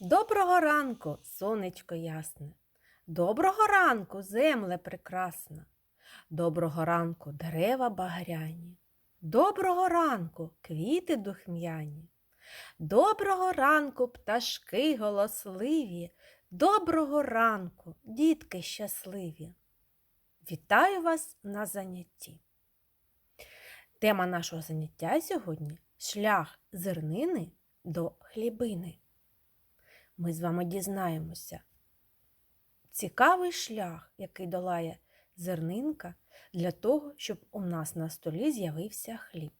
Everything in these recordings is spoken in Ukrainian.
Доброго ранку, сонечко ясне. Доброго ранку, земле прекрасна. Доброго ранку, дерева багряні. Доброго ранку, квіти духмяні. Доброго ранку, пташки голосливі. Доброго ранку, дітки щасливі. Вітаю вас на занятті. Тема нашого заняття сьогодні шлях зернини до хлібини. Ми з вами дізнаємося цікавий шлях, який долає зернинка для того, щоб у нас на столі з'явився хліб.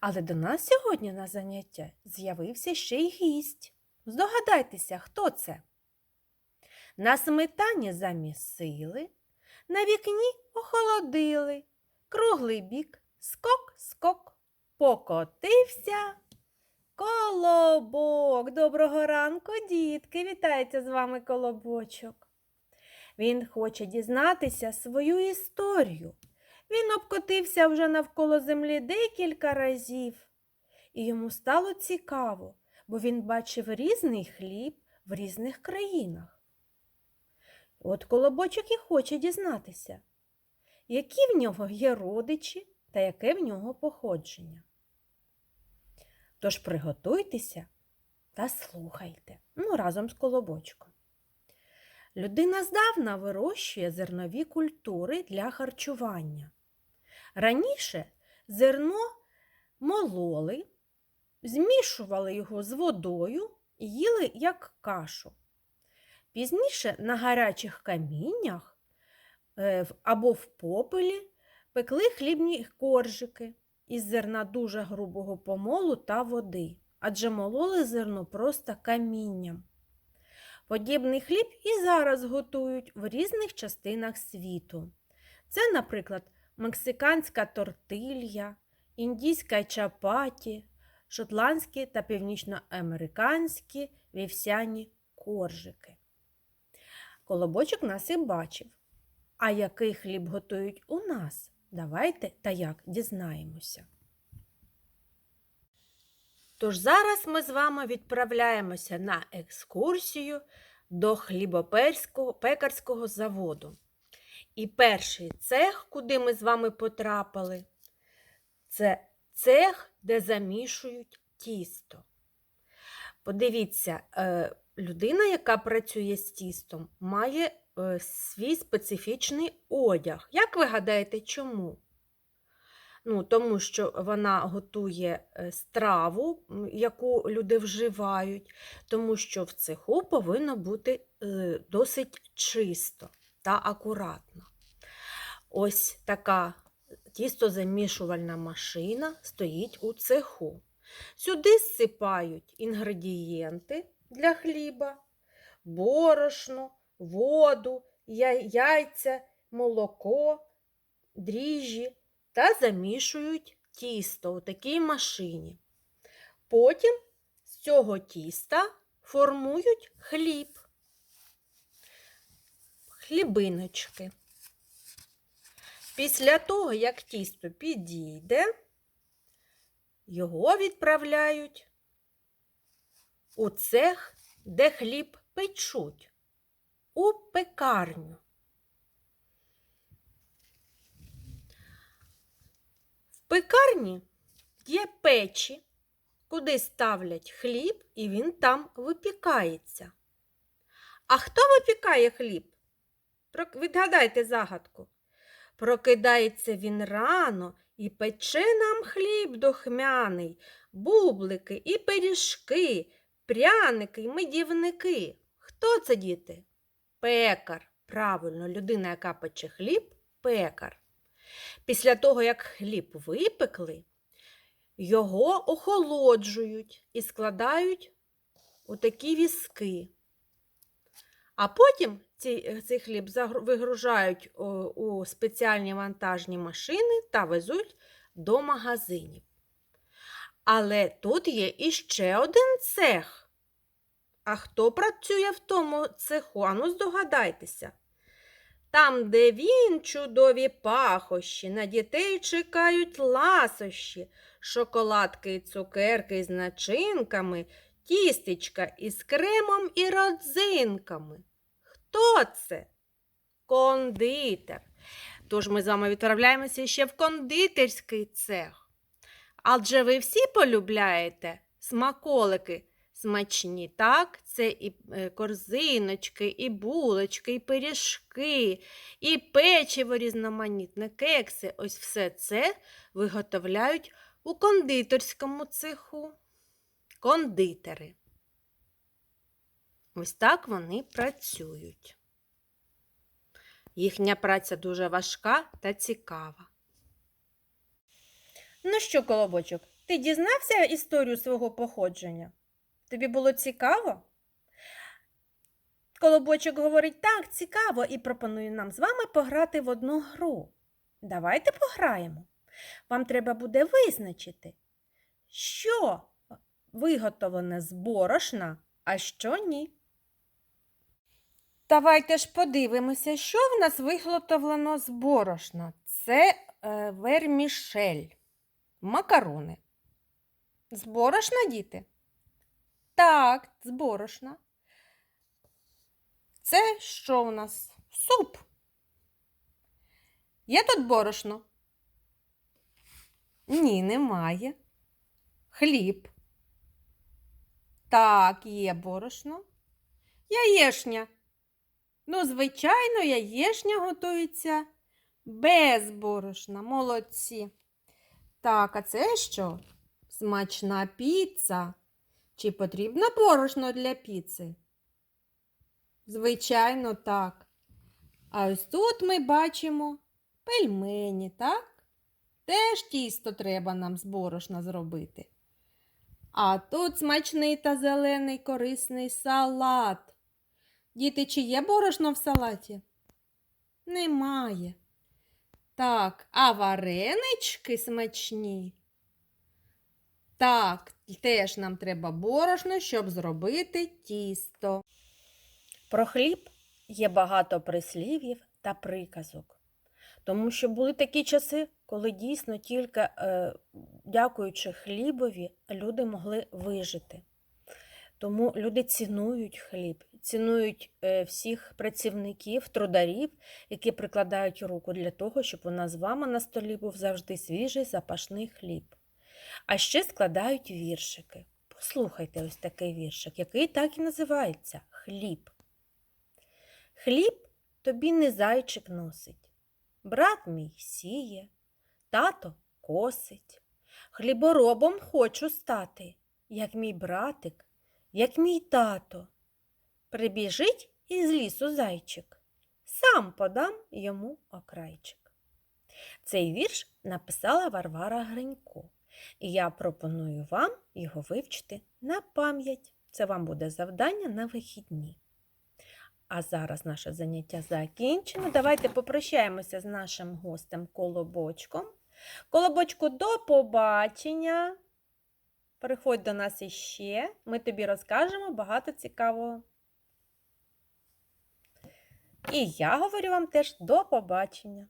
Але до нас сьогодні на заняття з'явився ще й гість. Здогадайтеся, хто це? На сметані замісили, на вікні охолодили, круглий бік, скок, скок, покотився. Колобок, доброго ранку, дітки! Вітається з вами колобочок. Він хоче дізнатися свою історію. Він обкотився вже навколо землі декілька разів, і йому стало цікаво, бо він бачив різний хліб в різних країнах. От колобочок і хоче дізнатися, які в нього є родичі та яке в нього походження. Тож приготуйтеся та слухайте, ну, разом з колобочком. Людина здавна вирощує зернові культури для харчування. Раніше зерно мололи, змішували його з водою і їли як кашу. Пізніше на гарячих каміннях е, або в попелі пекли хлібні коржики із зерна дуже грубого помолу та води, адже мололи зерно просто камінням. Подібний хліб і зараз готують в різних частинах світу. Це, наприклад, мексиканська тортилья, індійська чапаті, шотландські та північноамериканські вівсяні коржики. Колобочок нас і бачив. А який хліб готують у нас? Давайте та як дізнаємося. Тож зараз ми з вами відправляємося на екскурсію до хлібоперського пекарського заводу. І перший цех, куди ми з вами потрапили, це цех, де замішують тісто. Подивіться, е, людина, яка працює з тістом, має свій специфічний одяг. Як ви гадаєте, чому? Ну, тому що вона готує е, страву, яку люди вживають, тому що в цеху повинно бути е, досить чисто та акуратно. Ось така тістозамішувальна машина стоїть у цеху. Сюди зсипають інгредієнти для хліба, борошно, воду, яйця, молоко, дріжджі та замішують тісто у такій машині. Потім з цього тіста формують хліб, хлібиночки. Після того, як тісто підійде, його відправляють у цех, де хліб печуть, у пекарню. В пекарні є печі, куди ставлять хліб, і він там випікається. А хто випікає хліб? Відгадайте загадку. Прокидається він рано і пече нам хліб дохмяний, бублики і пиріжки, пряники й медівники. Хто це, діти? Пекар. Правильно, людина, яка пече хліб, пекар. Після того, як хліб випекли, його охолоджують і складають у такі візки. А потім ці, цей хліб вигружають у спеціальні вантажні машини та везуть до магазинів. Але тут є іще один цех. А хто працює в тому цеху? Ану, здогадайтеся. Там, де він, чудові пахощі, на дітей чекають ласощі, шоколадки і цукерки з начинками, тістечка із кремом і родзинками. Хто це? Кондитер. Тож ми з вами відправляємося ще в кондитерський цех. Адже ви всі полюбляєте смаколики смачні, так? Це і е, корзиночки, і булочки, і пиріжки, і печиво різноманітне, кекси. Ось все це виготовляють у кондитерському цеху. Кондитери. Ось так вони працюють. Їхня праця дуже важка та цікава. Ну що, Колобочок, ти дізнався історію свого походження? Тобі було цікаво? Колобочок говорить так, цікаво, і пропонує нам з вами пограти в одну гру. Давайте пограємо. Вам треба буде визначити, що виготовлене з борошна, а що ні. Давайте ж подивимося, що в нас виготовлено з борошна. Це е, вермішель, макарони. З борошна, діти? Так, з борошна. Це що у нас? Суп. Є тут борошно? Ні, немає. Хліб. Так, є борошно. Яєшня. Ну, звичайно, яєшня готується без борошна. Молодці. Так, а це що? Смачна піца. Чи потрібно борошно для піци? Звичайно, так. А ось тут ми бачимо пельмені, так? Теж тісто треба нам з борошна зробити. А тут смачний та зелений корисний салат. Діти, чи є борошно в салаті? Немає. Так, а варенички смачні. Так, теж нам треба борошно, щоб зробити тісто. Про хліб є багато прислів'їв та приказок. Тому що були такі часи, коли дійсно тільки е, дякуючи хлібові, люди могли вижити. Тому люди цінують хліб, цінують е, всіх працівників, трударів, які прикладають руку для того, щоб у нас з вами на столі був завжди свіжий запашний хліб. А ще складають віршики. Послухайте ось такий віршик, який так і називається хліб. Хліб тобі не зайчик носить, брат мій сіє, тато косить. Хліборобом хочу стати, як мій братик, як мій тато. Прибіжить із лісу зайчик, сам подам йому окрайчик. Цей вірш написала Варвара Гринько, і я пропоную вам його вивчити на пам'ять. Це вам буде завдання на вихідні. А зараз наше заняття закінчено. Давайте попрощаємося з нашим гостем Колобочком. Колобочку, до побачення. Приходь до нас іще. Ми тобі розкажемо багато цікавого. І я говорю вам теж до побачення.